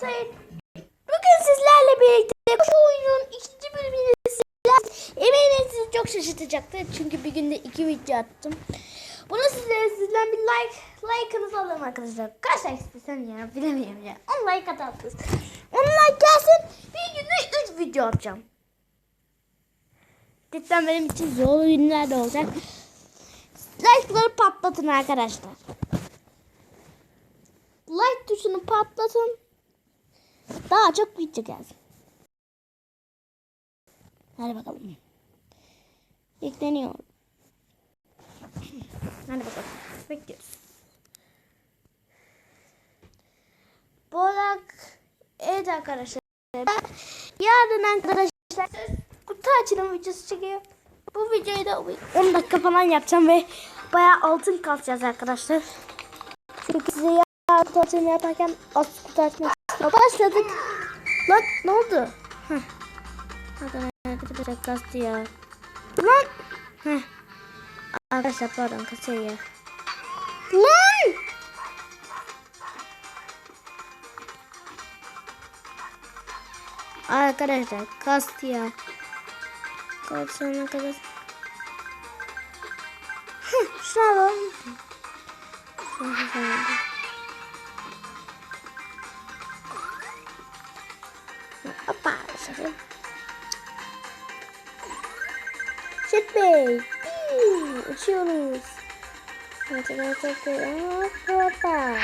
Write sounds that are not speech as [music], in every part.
Sayın. Bugün sizlerle birlikte şu oyunun ikinci bölümünü sizler eminim sizi çok şaşırtacaktır. Çünkü bir günde iki video attım. Bunu sizlere sizden bir like, like'ınızı alırım arkadaşlar. Kaç like istesem ya bilemiyorum ya. 10 like atarsınız. 10 like gelsin bir günde 3 video atacağım. Cidden benim için zor günler de olacak. Like'ları patlatın arkadaşlar. Like tuşunu patlatın. Daha çok video gelsin. Hadi bakalım. Bekleniyor. [clears throat] Hadi bakalım. Bekliyoruz. Bu arada evet arkadaşlar. Yarın arkadaşlar kutu açılım videosu çekiyor. Bu videoyu da 10 dakika falan yapacağım ve bayağı altın kasacağız arkadaşlar. Çünkü size yarın kutu açılımı yaparken az kutu açmak istiyorum. Başladık. Lan ne oldu? Heh. Arkadaşlar kastı ya. Lan. Heh. Arkadaşlar pardon kasıyor ya. Lan. Arkadaşlar kastı ya. Kaç sonra kadar. Heh, şunu alalım. Şöyle. Şit Bey. Uçuyoruz. Mesela çok güzel. Hoppa.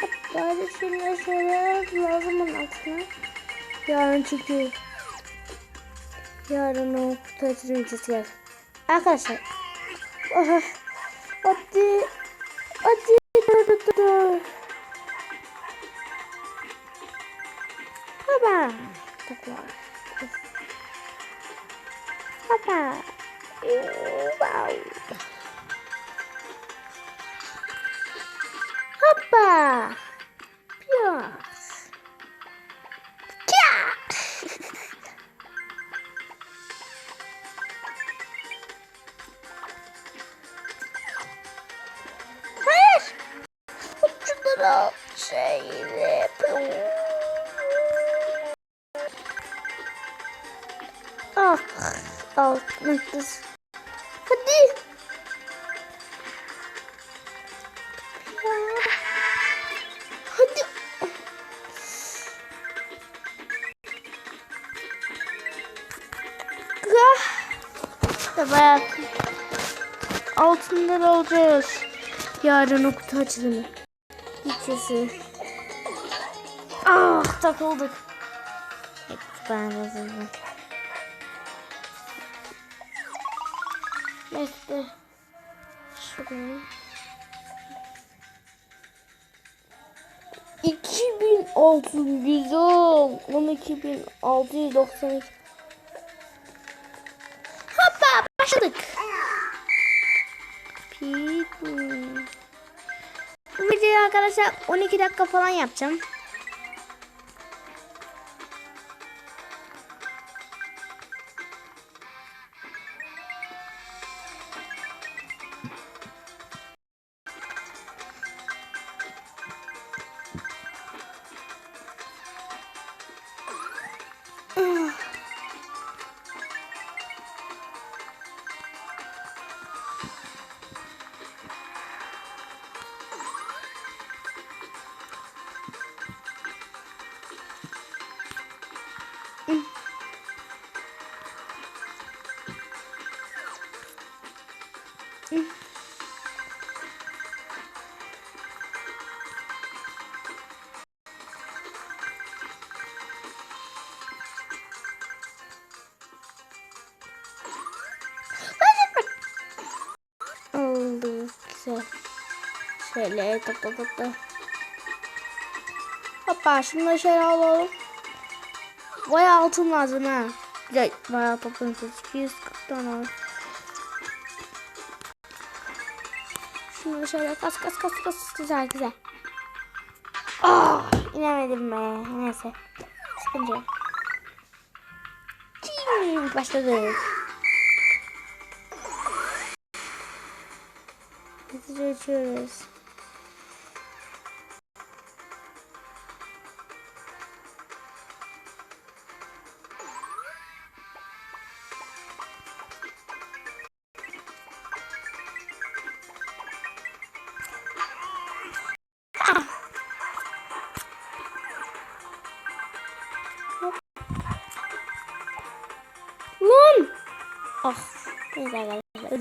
Hoppa. Şunu şöyle lazım onun altına. Yarın çünkü yarın o kutu açılımcısı gel. Arkadaşlar. [laughs] Aha. Hadi. Baba. Baba. Wow. Hoppa. Biraz. Kya. Hayır. Uçları şeyle. Ah. Al. Mıktıs. Hadi. Ya. Hadi. Ah. Evet. Altından olacağız. Yarın o kutu açılımı. Gideceğiz. Ah takıldık. Hep ben hazırım. Neyse. Şuraya. 2610 12692 Hoppa başladık. Videoyu arkadaşlar 12 dakika falan yapacağım. Şöyle topla topla. Hoppa şunu şöyle alalım. Bayağı altın lazım ha. Güzel. Bayağı toplamışız. 240 tane var. Şunu da şöyle kas kas kas kas. Güzel güzel. Ah inemedim be. Neyse. Sıkıntı yok. Başladık. Hızlıca açıyoruz.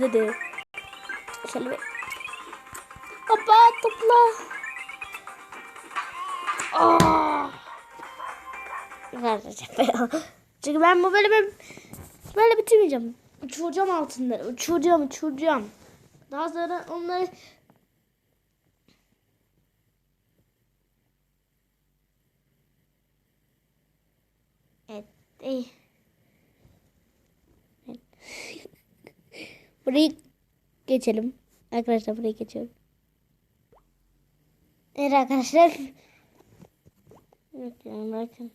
Geldi. Şöyle bir. Hoppa topla. Aa. Çünkü ben bu bölümü böyle bitirmeyeceğim. Uçuracağım altınları. Uçuracağım, uçuracağım. Daha sonra onları Evet. iyi. Evet. Burayı geçelim. Arkadaşlar burayı geçiyorum. Evet arkadaşlar. Bakın bakın.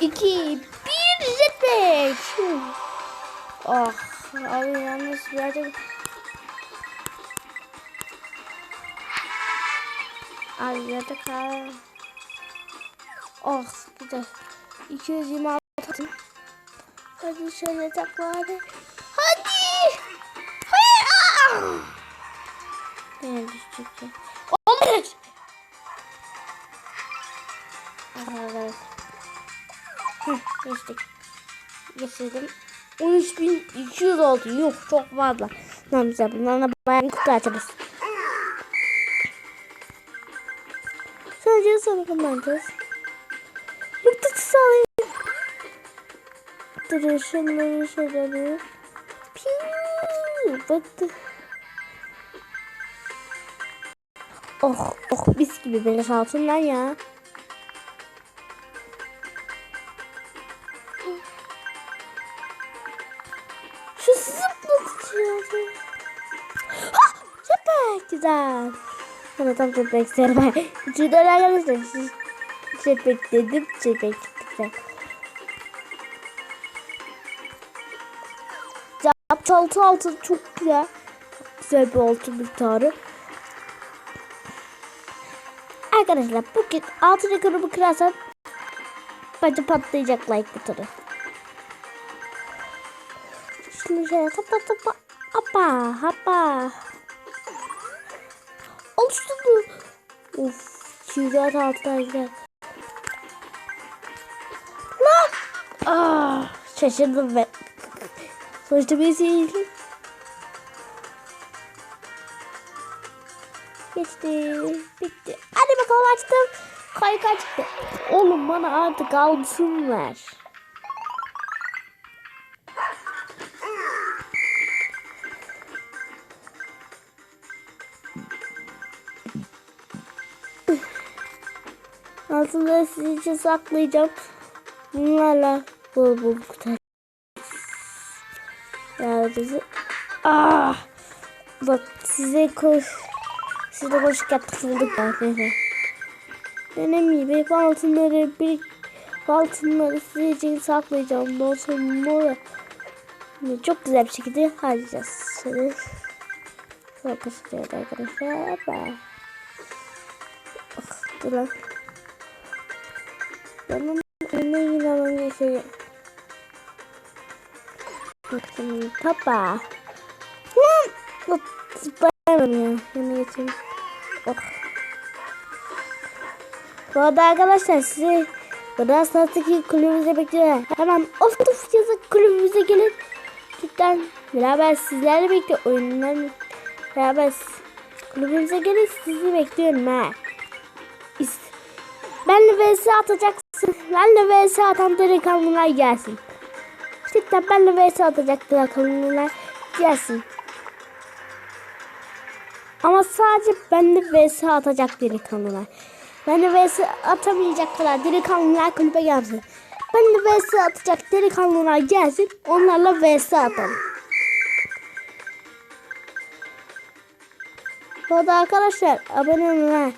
İki, bir jetpack. Oh, abi yalnız birazcık... Ay yatak ha. Oh güzel. 226 atın. Hadi şöyle takla. Hadi. Ben düşecektim. 15. Evet. Heh, geçtik. Geçirdim. 13.200 oldu. Yok çok fazla. Tamam güzel. Bunlarla bayağı bir kutu açarız. Sadece sonra kullanacağız. Yurtta sağlayayım. Dur şunları şöyle. Piii. Baktı. Oh oh mis gibi beleş altınlar ya. Şu zıplatıcı. Ha! Süper güzel. Bana tam süper istiyorum. Şurada arkadaşlar. Süper dedim. Süper güzel. Altı altı çok güzel. Güzel bir altın miktarı. Arkadaşlar bugün altın rekorumu kırarsam bence patlayacak like butonu. Şimdi şöyle topa topa hoppa hoppa. Oluştu mu? Of çiğdem altına güzel. Lan! Ah, şaşırdım ben. Sonuçta bir şey Geçti. Bitti. Hadi bakalım açtım. Kayık açtı. Oğlum bana artık altın ver. Altınları sizin için saklayacağım. Bunlarla bol bol kurtaracağız. Bizi... Ah! Bak size koş... Siz de boşluk yaptık bulduk. [laughs] Önemli bir altınları bir altınları size için saklayacağım. Daha sonra çok güzel bir şekilde harcayacağız. Şöyle saklayacağız arkadaşlar. Oh, dur lan. Benim önüne alan şey. Bakın papa. Lan! Zıplayamam ya. Yana geçeyim. Oh. Bu arada arkadaşlar sizi Brawl Stars'taki kulübümüze bekliyor. Hemen of of yazık kulübümüze gelin. Cidden beraber sizlerle birlikte oyunlar beraber kulübümüze gelin sizi bekliyorum ha. Benle vs atacaksın. Benle vs atan delikanlılar gelsin. Cidden benle vs atacak delikanlılar gelsin. Ama sadece benle vs atacak delikanlılar. Benle vs atamayacak kadar delikanlılar kulübe gelsin. Benle vs atacak delikanlılar gelsin. Onlarla vs atalım. Bu arada arkadaşlar abone ha.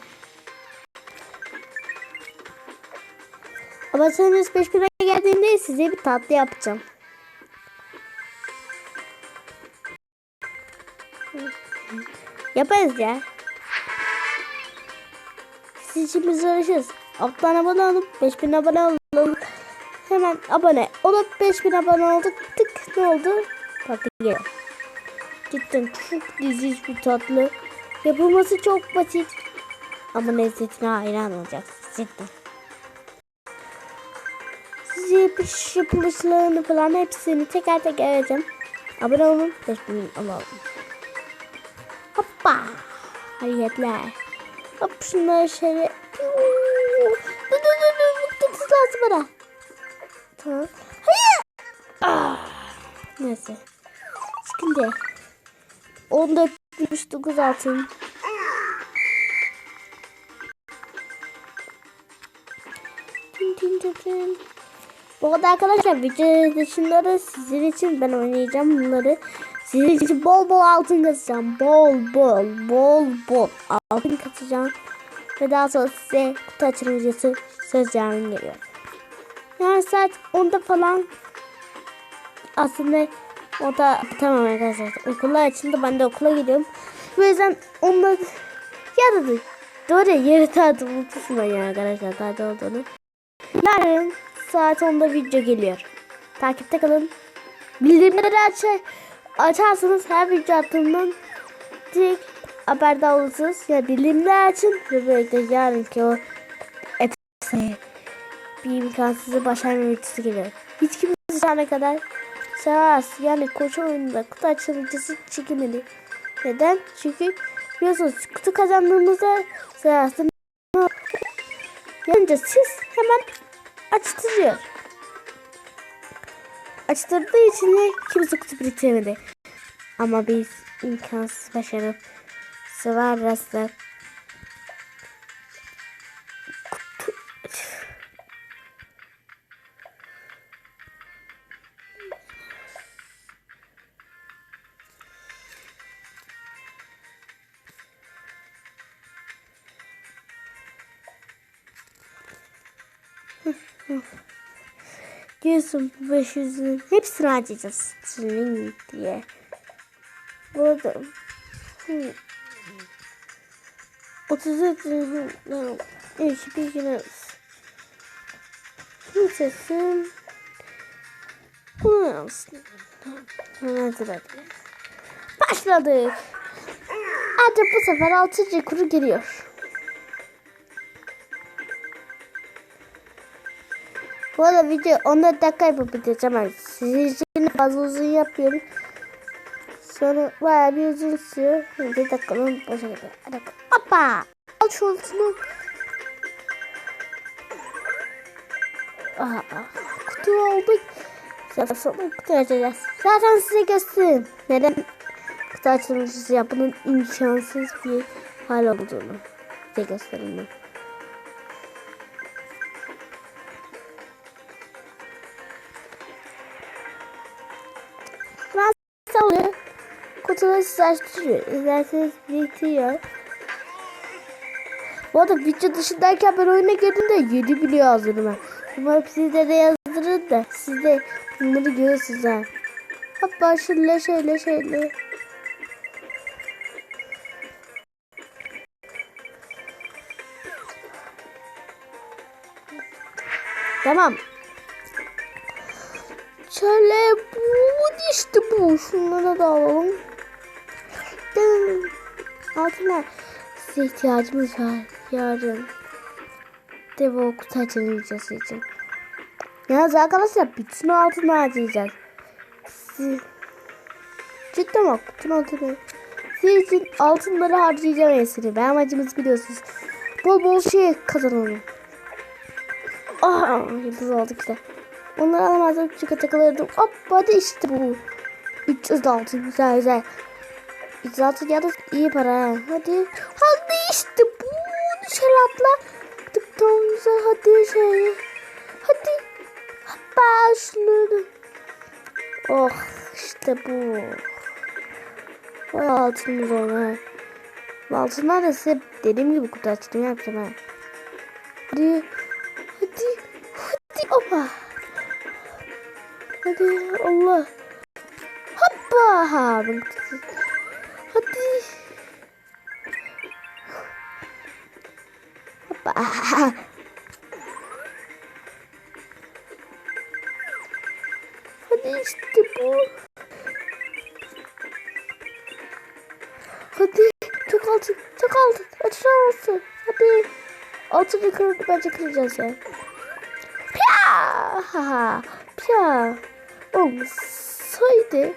Aboneniz 5000'e geldiğinde size bir tatlı yapacağım. Yaparız ya. İçin biz uğraşırız. Alttan abone olup 5000 abone olalım. Hemen abone olup 5000 abone olduk. Tık ne oldu? Tatlı geliyor. Cidden çok leziz bir tatlı. Yapılması çok basit. Ama lezzetine hayran olacaksınız cidden. Size yapış yapılışlarını falan hepsini teker teker vereceğim. Abone olun. 5000 alalım. Hoppa. Hareketler. Hop şunları şöyle. Dur dur dur dur. Mıknatıs lazım bana. Tamam. Hayır. Ah. Neyse. Yok. 14 9 altın. Bu arada arkadaşlar video dışında sizin için ben oynayacağım bunları. Sizin için bol bol altın kasacağım. Bol bol bol bol altın kasacağım. Ve daha sonra size kutu açılım videosu söz yarın geliyor. Yani saat 10'da falan aslında o da tamam arkadaşlar. Okullar açıldı. Ben de okula gidiyorum. Bu yüzden onunla ya da doğru yarı tatil unutmuşum ya arkadaşlar tatil olduğunu. Yarın saat 10'da video geliyor. Takipte kalın. Bildirimleri aç açarsanız her video attığımdan direkt haberdar olursunuz. Ya bildirimleri açın ve böylelikle yarınki o efsane bir imkansızı başarma videosu geliyor. Hiç kimse şu kadar Sağas yani koşu oyununda kutu açılımcısı çekilmedi. Neden? Çünkü biliyorsunuz kutu kazandığımızda Sağas'ın yanınca siz hemen açtırıyor. Açtırdığı için de kimse kutu biriktiremedi. Ama biz imkansız başarıp Sıvarlas'la kutu Diyorsun 500'ün hepsini harcayacağız senin diye. Burada hmm. 34 3 bir gün Kimsesin bunu hadi. Başladık. Ancak bu sefer 6. kuru geliyor. Bu arada video 14 dakika yapıp bitireceğim. Yani sizin fazla uzun yapıyorum. Sonra bayağı bir uzun sürüyor. Bir dakikanın boşa gidiyor. Hoppa! Al şu altını. Aha, kutu aldık. Sonra kutu açacağız. Zaten size göstereyim. Neden kutu açılmışız ya. Bunun imkansız bir hal olduğunu. Size göstereyim ben. Kutuları sıçrıyor. İzlerseniz biriktiriyor. Bu arada video dışındayken ben oyuna girdiğimde 7 biliyor yazdım ben. Umarım sizde de yazdırın da siz bunları görürsünüz ha. Hoppa şöyle şöyle şöyle. Tamam. Şöyle bu işte bu. Şunları da alalım. Dın. Altına size ihtiyacımız var yarın. Dev o kutu açılacağız için. Yalnız arkadaşlar bütün altını harcayacağız. Siz... Cidden bak bütün altını. Sizin için altınları harcayacağım esiri. Ben amacımız biliyorsunuz. Bol bol şey kazanalım. Ah, yıldız aldık işte. Onları alamazdım çünkü takılırdım. Hop hadi işte bu. 300 altın güzel güzel. 300 altın ya da iyi para. ha. Hadi. Hadi işte bu. Dışarı atla. Güzel hadi şey. Hadi. Şunu. Oh işte bu. Vay. Bu Altınlar da size dediğim gibi kutu açtım yapacağım ha. Hadi. Hadi. Hadi. Hoppa. Hadi Allah. Hoppa. Ben-. Hadi. Çok altın. Çok altın. Aşağı olsun. Hadi. Altını kırdı bence kıracağız ya. Pya. Pya. Olmasaydı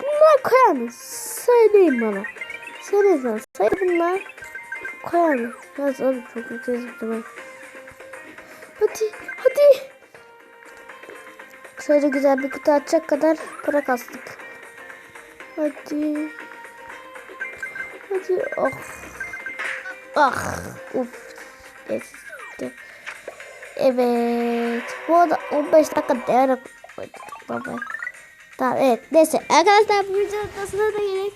Bunlar koyar mı? Söyleyin bana. Söyleyin bana. Söyle bunlar. Koyar mı? Yalnız abi çok güzel zıplamayın. Hadi. Hadi. Şöyle güzel bir kutu açacak kadar para kastık. Hadi. Hadi. Oh. Ah. Uf. Evet. Bu arada 15 dakika değerli baba. Tamam evet. Neyse arkadaşlar bu videonun sonuna da geldik.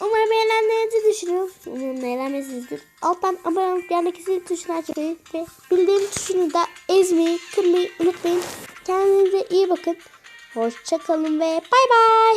Umarım eğlendiğinizi düşünüyorum. Umarım eğlenmişsinizdir. Alttan abone olup yandaki zil tuşunu açmayı ve bildirim tuşunu da ezmeyi, kırmayı unutmayın. Kendinize iyi bakın. Hoşçakalın ve bay bay.